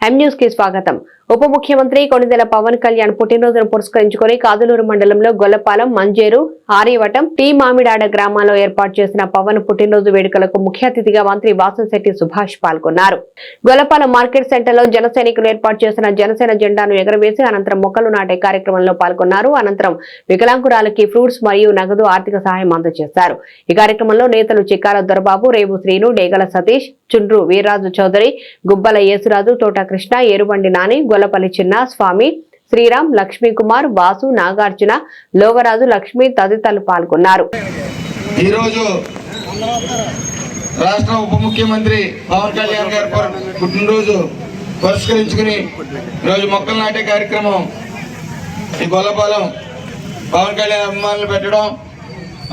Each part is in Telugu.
ఎం న్యూస్కి స్వాగతం. ఉప ముఖ్యమంత్రి కొనిదెల పవన్ కళ్యాణ్ పుట్టినరోజును పురస్కరించుకొని కాదులూరు మండలంలో గొల్లపాలెం మంజేరు ఆర్యవటం టీ మామిడాడ గ్రామాల్లో ఏర్పాటు చేసిన పవన్ పుట్టినరోజు వేడుకలకు ముఖ్య అతిథిగా మంత్రి వాసంశెట్టి సుభాష్ పాల్గొన్నారు. గొల్లపాలెం మార్కెట్ సెంటర్లో జన ఏర్పాటు చేసిన జనసేన జెండాను ఎగరవేసి అనంతరం మొక్కలు నాటే కార్యక్రమంలో పాల్గొన్నారు. అనంతరం వికలాంగురాలకి ఫ్రూట్స్ మరియు నగదు ఆర్థిక సహాయం అందజేశారు. ఈ కార్యక్రమంలో నేతలు చిక్కాల దొరబాబు రేవు శ్రీను డేగల సతీష్ చుండ్రు వీర్రాజు చౌదరి గుబ్బల యేసురాజు తోట కృష్ణ ఏరుబండి నాని గొల్లపల్లి చిన్న స్వామి శ్రీరామ్ లక్ష్మీ కుమార్ వాసు నాగార్జున లోవరాజు లక్ష్మి తదితరులు పాల్గొన్నారు. ఈరోజు రాష్ట్ర ఉప ముఖ్యమంత్రి పవన్ కళ్యాణ్ గారి పుట్టినరోజు పురస్కరించుకుని ఈరోజు మొక్కలు నాటే కార్యక్రమం ఈ గొల్లపాలెం పవన్ కళ్యాణ్ అభిమానులు పెట్టడం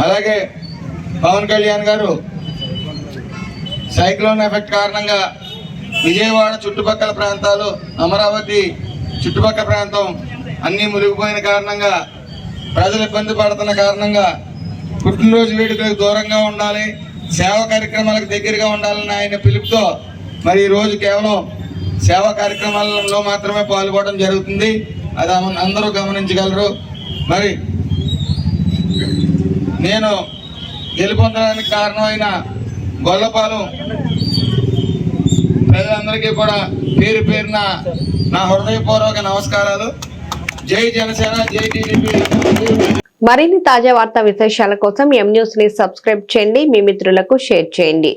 అలాగే పవన్ కళ్యాణ్ గారు సైక్లోన్ ఎఫెక్ట్ కారణంగా విజయవాడ చుట్టుపక్కల ప్రాంతాలు అమరావతి చుట్టుపక్కల ప్రాంతం అన్నీ మునిగిపోయిన కారణంగా ప్రజలు ఇబ్బంది పడుతున్న కారణంగా పుట్టినరోజు వేడుకలకు దూరంగా ఉండాలి సేవా కార్యక్రమాలకు దగ్గరగా ఉండాలని ఆయన పిలుపుతో మరి ఈ రోజు కేవలం సేవా కార్యక్రమాలలో మాత్రమే పాల్గొనడం జరుగుతుంది. అది అందరూ గమనించగలరు. మరి నేను గెలుపొందడానికి కారణమైన గొల్లపాలెం ప్రజలందరికీ కూడా పేరు పేరున నా హృదయపూర్వక నమస్కారాలు. జై జనసేన జై టీడీపీ. మరిన్ని తాజా వార్తా విశేషాల కోసం ఎం న్యూస్ని సబ్స్క్రైబ్ చేయండి. మీ మిత్రులకు షేర్ చేయండి.